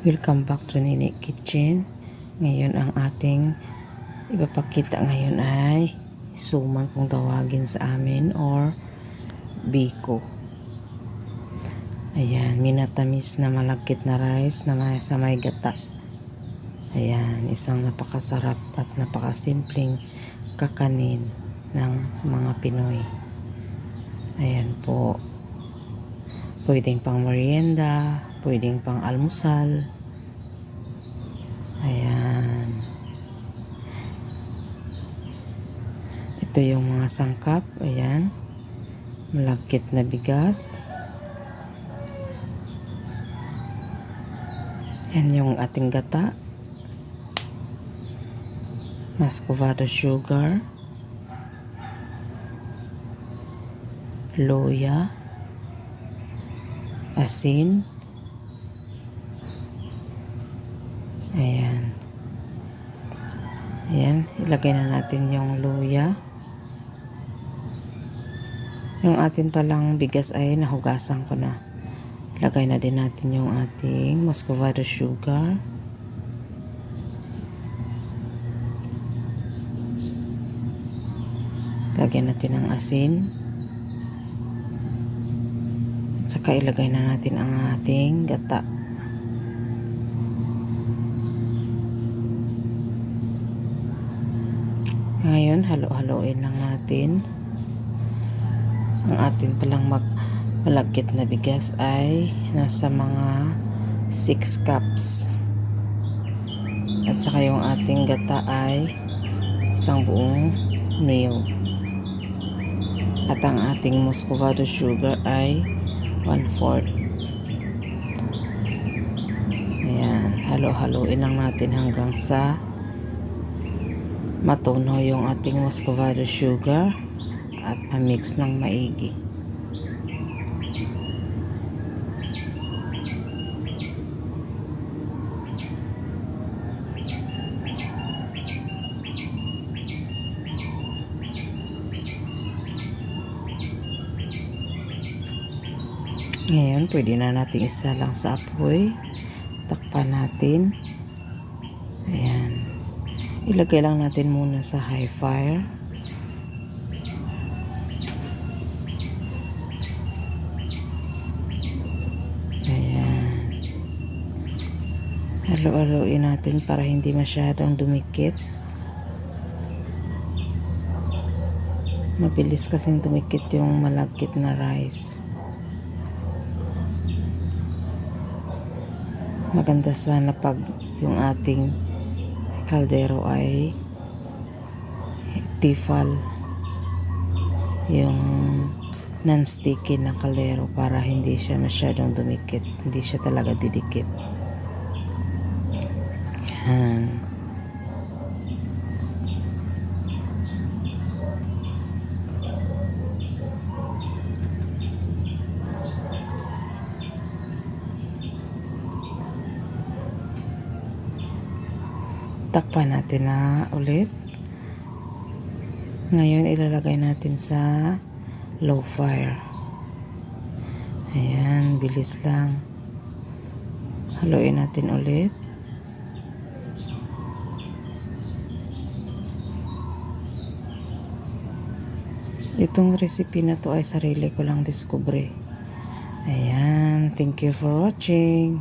Welcome back to Nini Kitchen. Ngayon ang ating ipapakita ngayon ay suman kung tawagin sa amin or biko. Ayan, minatamis na malagkit na rice na may, sa may gata. Ayan, isang napakasarap at napakasimpleng kakanin ng mga Pinoy. Ayan po. Pwedeng pang merienda, pwedeng pang almusal. Ayan. Ito yung mga sangkap. Ayan. Malagkit na bigas. Yan yung ating gata. Muscovado sugar. Loya. Asin. Ayan. Ayan. Ilagay na natin yung luya. Yung atin palang bigas ay nahugasan ko na. Lagay na din natin yung ating muscovado sugar. Lagyan natin ng asin. Saka ilagay na natin ang ating gata. Ngayon, halo-haloin lang natin. Ang atin palang mag malagkit na bigas ay nasa mga 6 cups. At saka yung ating gata ay isang buong niyog. At ang ating muscovado sugar ay 1/4. Ayan, halo-haloin lang natin hanggang sa matunaw yung ating muscovado sugar at na-mix ng maigi. Ngayon, pwede na natin isa lang sa apoy. Takpan natin. Ayan. Ilagay lang natin muna sa high fire. Ayan. Halo-haloin natin para hindi masyadong dumikit. Mabilis kasing dumikit yung malagkit na rice. Maganda sana pag yung ating kaldero ay tifal. Yung non-sticky na kaldero para hindi siya masyadong dumikit. Hindi siya talaga didikit. Yan takpan natin na ulit. Ngayon ilalagay natin sa low fire. Ayan bilis lang. Haluin natin ulit. Itong recipe na to ay sarili ko lang diskubre ayan thank you for watching